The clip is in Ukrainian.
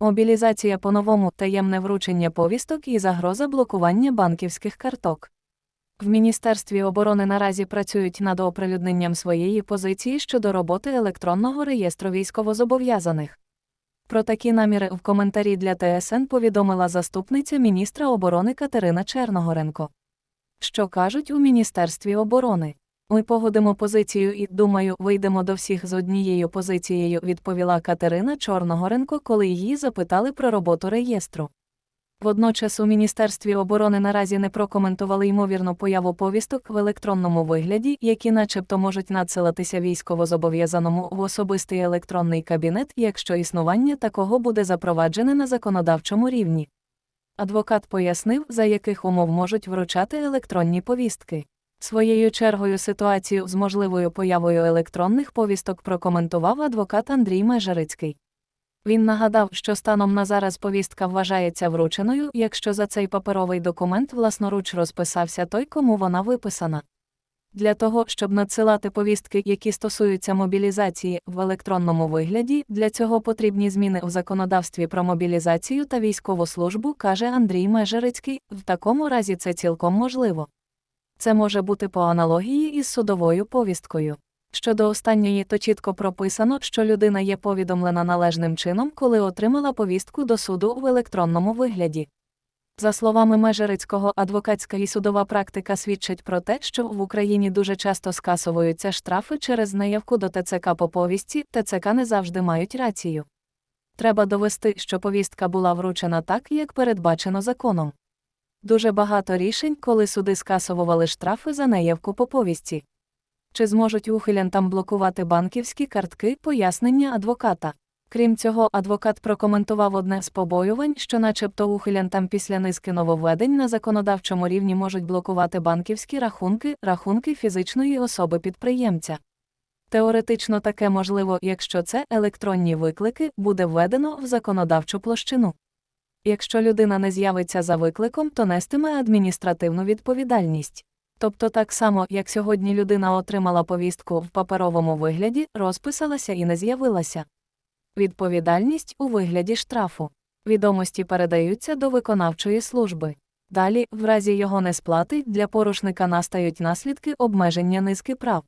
Мобілізація по-новому, таємне вручення повісток і загроза блокування банківських карток. В Міністерстві оборони наразі працюють над оприлюдненням своєї позиції щодо роботи електронного реєстру військовозобов'язаних. Про такі наміри в коментарі для ТСН повідомила заступниця міністра оборони Катерина Черногоренко. Що кажуть у Міністерстві оборони? Ми погодимо позицію і, думаю, вийдемо до всіх з однією позицією, відповіла Катерина Чорногоренко, коли її запитали про роботу реєстру. Водночас у Міністерстві оборони наразі не прокоментували ймовірну появу повісток в електронному вигляді, які начебто можуть надсилатися військовозобов'язаному в особистий електронний кабінет, якщо існування такого буде запроваджене на законодавчому рівні. Адвокат пояснив, за яких умов можуть вручати електронні повістки. Своєю чергою ситуацію з можливою появою електронних повісток прокоментував адвокат Андрій Межерицький. Він нагадав, що станом на зараз повістка вважається врученою, якщо за цей паперовий документ власноруч розписався той, кому вона виписана. Для того, щоб надсилати повістки, які стосуються мобілізації в електронному вигляді, для цього потрібні зміни у законодавстві про мобілізацію та військову службу, каже Андрій Межерицький, в такому разі це цілком можливо. Це може бути по аналогії із судовою повісткою. Щодо останньої, то чітко прописано, що людина є повідомлена належним чином, коли отримала повістку до суду в електронному вигляді. За словами Межерицького, адвокатська і судова практика свідчить про те, що в Україні дуже часто скасовуються штрафи через неявку до ТЦК по повістці, ТЦК не завжди мають рацію. Треба довести, що повістка була вручена так, як передбачено законом. Дуже багато рішень, коли суди скасовували штрафи за неявку по повістці. Чи зможуть ухилянтам блокувати банківські картки пояснення адвоката? Крім цього, адвокат прокоментував одне з побоювань, що начебто ухилянтам після низки нововведень на законодавчому рівні можуть блокувати банківські рахунки, рахунки фізичної особи підприємця. Теоретично таке можливо, якщо це електронні виклики буде введено в законодавчу площину. Якщо людина не з'явиться за викликом, то нестиме адміністративну відповідальність. Тобто так само, як сьогодні людина отримала повістку в паперовому вигляді, розписалася і не з'явилася. Відповідальність у вигляді штрафу. Відомості передаються до виконавчої служби. Далі, в разі його несплати, для порушника настають наслідки обмеження низки прав.